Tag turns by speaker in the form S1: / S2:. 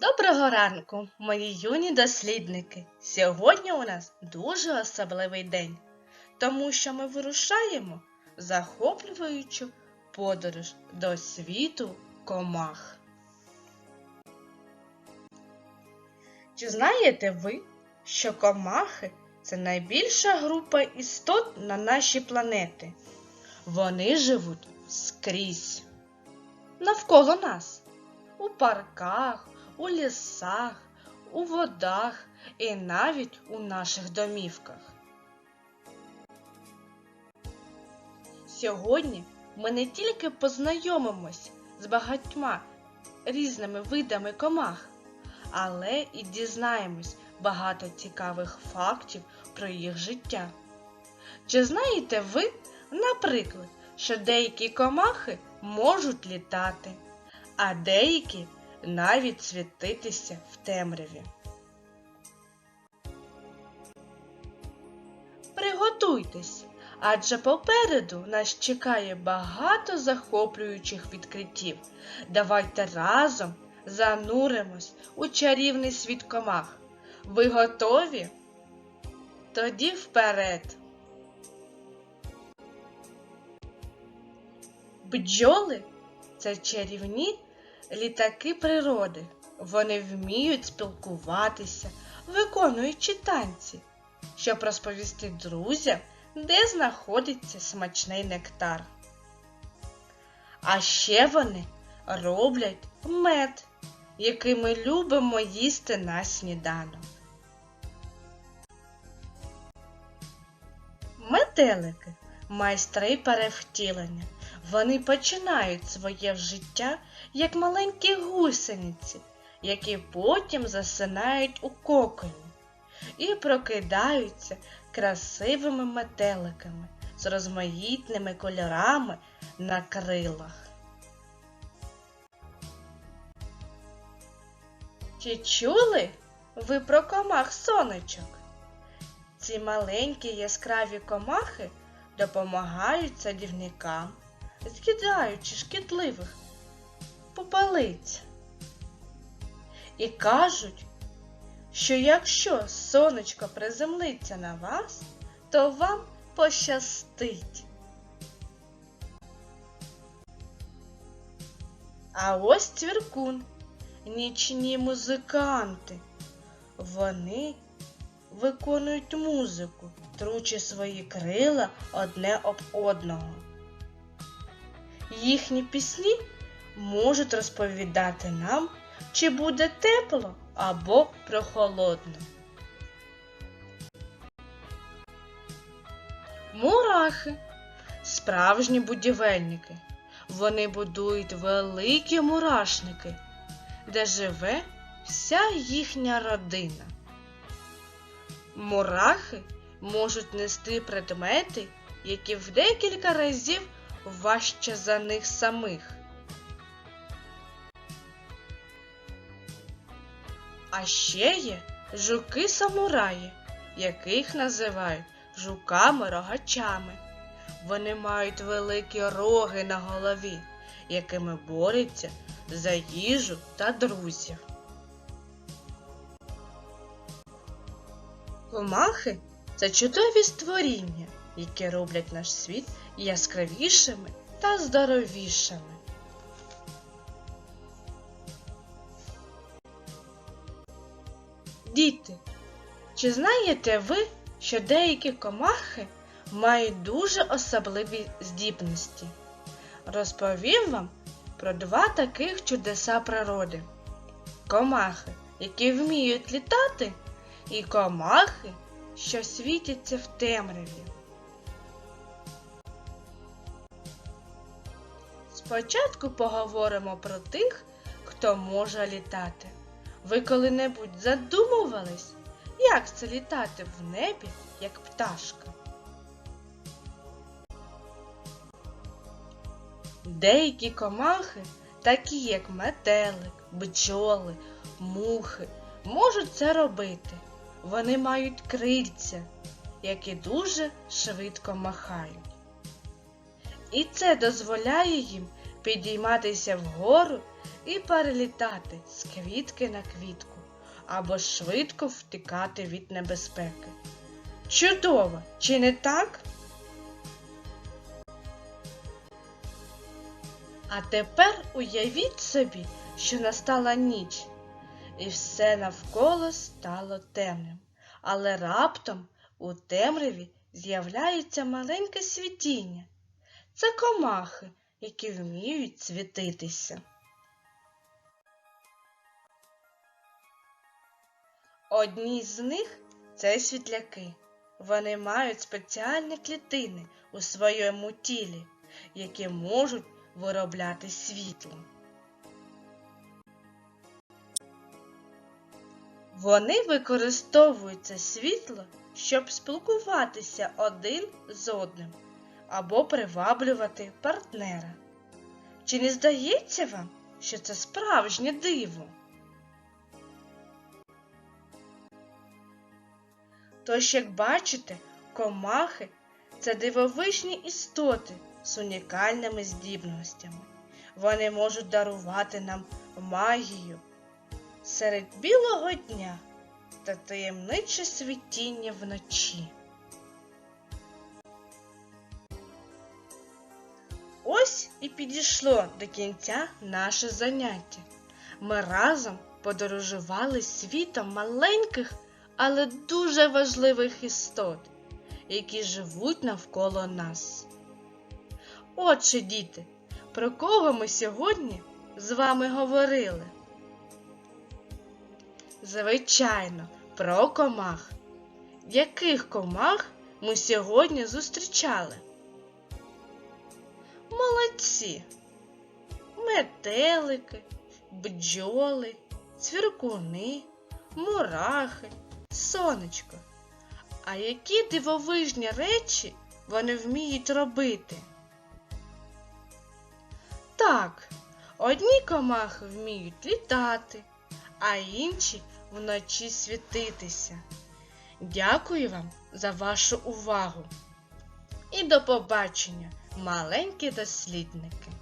S1: Доброго ранку, мої юні дослідники! Сьогодні у нас дуже особливий день, тому що ми вирушаємо захоплюючу подорож до світу комах. Чи знаєте ви, що комахи це найбільша група істот на нашій планеті? Вони живуть скрізь навколо нас, у парках, у лісах, у водах і навіть у наших домівках. Сьогодні ми не тільки познайомимось з багатьма різними видами комах, але і дізнаємось багато цікавих фактів про їх життя. Чи знаєте ви, наприклад, що деякі комахи можуть літати, а деякі навіть світитися в темряві. Приготуйтесь, адже попереду нас чекає багато захоплюючих відкриттів. Давайте разом зануримось у чарівний світ комах. Ви готові? Тоді вперед! Бджоли це чарівні літаки природи. Вони вміють спілкуватися, виконуючи танці, щоб розповісти друзям, де знаходиться смачний нектар. А ще вони роблять мед, який ми любимо їсти на сніданок. Метелики майстри перевтілення. Вони починають своє життя як маленькі гусениці, які потім засинають у коконі і прокидаються красивими метеликами з розмаїтними кольорами на крилах. Чи чули ви про комах сонечок? Ці маленькі яскраві комахи допомагають садівникам, з'їдаючи шкідливих попалиць. І кажуть, що якщо сонечко приземлиться на вас, то вам пощастить. А ось цвіркун, нічні музиканти. Вони виконують музику, тручи свої крила одне об одного. Їхні пісні можуть розповідати нам, чи буде тепло або прохолодно. Мурахи справжні будівельники. Вони будують великі мурашники, де живе вся їхня родина. Мурахи можуть нести предмети, які в декілька разів важче за них самих. А ще є жуки-самураї, яких називають жуками-рогачами. Вони мають великі роги на голові, якими борються за їжу та друзів. Комахи це чудові створіння, які роблять наш світ яскравішими та здоровішими. Діти, чи знаєте ви, що деякі комахи мають дуже особливі здібності? Розповім вам про два таких чудеса природи. Комахи, які вміють літати, і комахи, що світяться в темряві. Спочатку поговоримо про тих, хто може літати. Ви коли-небудь задумувались, як це літати в небі, як пташка? Деякі комахи, такі як метелик, бджоли, мухи, можуть це робити. Вони мають крильця, які дуже швидко махають. І це дозволяє їм підійматися вгору і перелітати з квітки на квітку або швидко втікати від небезпеки. Чудово, чи не так? А тепер уявіть собі, що настала ніч, і все навколо стало темним. Але раптом у темряві з'являється маленьке світіння. Це комахи, які вміють світитися. Одні з них це світляки. Вони мають спеціальні клітини у своєму тілі, які можуть виробляти світло. Вони використовують це світло, щоб спілкуватися один з одним або приваблювати партнера. Чи не здається вам, що це справжнє диво? Тож, як бачите, комахи це дивовижні істоти з унікальними здібностями. Вони можуть дарувати нам магію серед білого дня та таємниче світіння вночі. Ось і підійшло до кінця наше заняття. Ми разом подорожували світом маленьких, але дуже важливих істот, які живуть навколо нас. Отже, діти, про кого ми сьогодні з вами говорили? Звичайно, про комах. Яких комах ми сьогодні зустрічали? Молодці! Метелики, бджоли, цвіркуни, мурахи, сонечко. А які дивовижні речі вони вміють робити? Так, одні комахи вміють літати, а інші вночі світитися. Дякую вам за вашу увагу. І до побачення, маленькі дослідники!